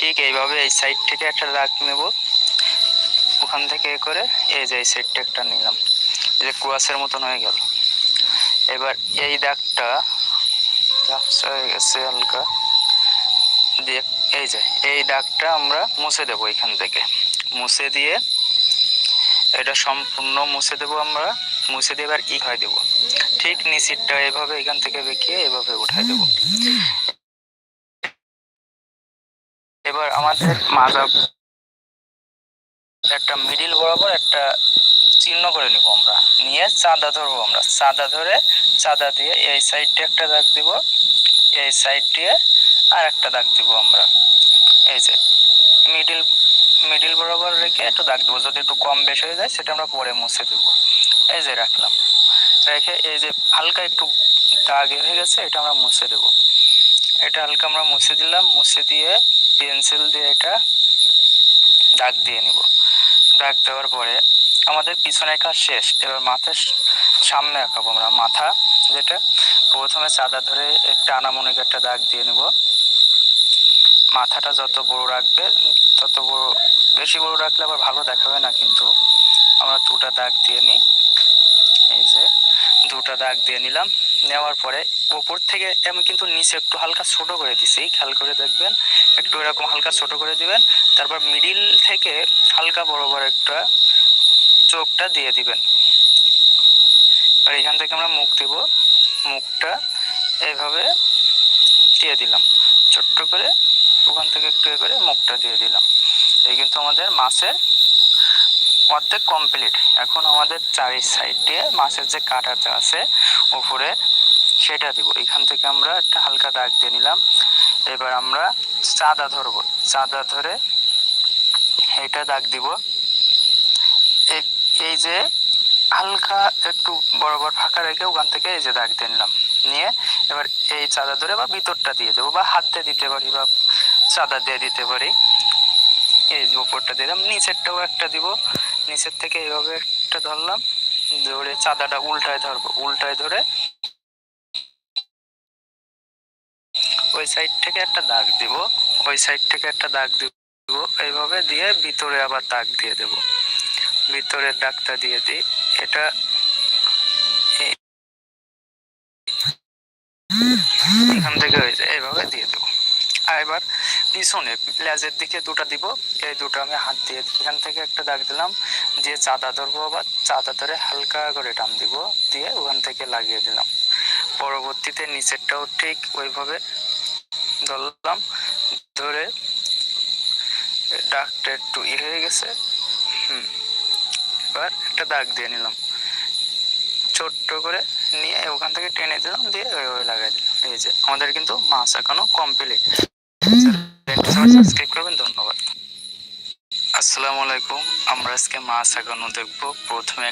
ঠিক এইভাবে এই সাইড থেকে একটা দাগ নেব। ওখান থেকে এ করে এই যে এই সাইডটা একটা নিলাম। এই যে কুয়াশের মতন হয়ে গেল। এবার এই দাগটা হয়ে গেছে হালকা। দিয়ে এই যে, এই দাগটা আমরা মুছে দেবো এখান থেকে। মুছে দিয়ে এটা সম্পূর্ণ মুছে দেবো আমরা। মুছে দিয়ে এবার ই হয় দেবো। ঠিক নিচেরটা এভাবে এখান থেকে বেঁকিয়ে এভাবে উঠাই দেবো। এবার আমাদের মাজা একটা মিডিল বরাবর একটা চিহ্ন করে নিব আমরা। নিয়ে চাঁদা ধরবো আমরা। চাঁদা ধরে চাঁদা দিয়ে এই সাইডে একটা দাগ দিব। এই সাইড দিয়ে আর একটা দাগ দিব আমরা। এই যে মিডিল মিডিল বরাবর রেখে একটু দাগ দেবো। যদি একটু কম বেশি হয়ে যায়, সেটা আমরা পরে মুছে দেব। এই যে রাখলাম। রেখে এই যে হালকা একটু দাগ হয়ে গেছে, এটা আমরা মুছে দেব। এটা হালকা আমরা মুছে দিলাম, মুছে দিয়ে পেন্সিল দিয়ে এটা দাগ দিয়ে নিব। দাগ দেওয়ার পরে আমাদের পিছনে কাজ শেষ, এবার মাথার সামনে আঁকাবো আমরা। মাথা যেটা, প্রথমে চাঁদা ধরে একটা আনামনিক একটা দাগ দিয়ে নিব। মাথাটা যত বড় রাখবে, তত বড় বেশি বড় রাখলে আবার ভালো দেখাবে না, কিন্তু আমরা দুটা দাগ দিয়ে নিই। এই যে দুটা দাগ দিয়ে নিলাম। নেওয়ার পরে ওপর থেকে আমি কিন্তু নিচে একটু হালকা ছোট করে দিছি। খেয়াল করে দেখবেন, একটু এরকম হালকা ছোট করে দিবেন। তারপর মিডিল থেকে হালকা বরাবর একটা চোখটা দিয়ে দিবেন। আর এখান থেকে আমরা মুখ দেব। মুখটা এইভাবে দিয়ে দিলাম। ছোট্ট করে ওখান থেকে একটু করে মুখটা দিয়ে দিলাম। এই কিন্তু আমাদের মাছের অর্ধেক কমপ্লিট এখন আমাদের চারি সাইড মাছের যে কাঁটাটা আছে উপরে সেটা দিব। এখান থেকে আমরা একটা হালকা দাগ দিয়ে নিলাম। এবার আমরা চাঁদা ধরবো। চাঁদা ধরে এটা দাগ দিব। এই- এই যে হালকা একটু বরাবর ফাঁকা রেখে ওখান থেকে এই যে দাগ দিয়ে নিলাম। নিয়ে এবার এই চাঁদা ধরে বা ভিতরটা দিয়ে দেবো বা হাত দিয়ে দিতে পারি বা চাঁদা দিয়ে দিতে পারি। এই উপরটা দিলাম। নিচেরটাও একটা দিব। নিচের থেকে এইভাবে একটা ধরলাম। ধরে চাঁদাটা উল্টায় ধরবো। উল্টায় ধরে ওই সাইড থেকে একটা দাগ দিব। ওই সাইড থেকে একটা দাগ দিব। এইভাবে দিয়ে ভিতরে আবার দাগ দিয়ে দেব। ভিতরের দাগটা দিয়ে দিই। এটা এখান থেকে যায়। এইভাবে দিয়ে দেবো। এবার পিছনে লেজের দিকে দুটো দিব, এই দুটো আমি হাত দিয়ে এখান থেকে একটা দাগ দিলাম, দিয়ে চাঁদা ধরবো আবার, চাঁদা ধরে হালকা করে টান দিব, দিয়ে ওখান থেকে লাগিয়ে দিলাম। পরবর্তীতে নিচেরটাও ঠিক ওইভাবে ধরলাম, ধরে ডাকটা একটু ই হয়ে গেছে, হুম, এবার একটা দাগ দিয়ে নিলাম। ছোট্ট করে নিয়ে ওখান থেকে টেনে দিলাম, দিয়ে ওইভাবে লাগাই দিলাম, এই যে, আমাদের কিন্তু মাছ এখনও কমপ্লিট ধন্যবাদ। আসসালামু আলাইকুম আমরা আজকে মাছ এখনও দেখব প্রথমে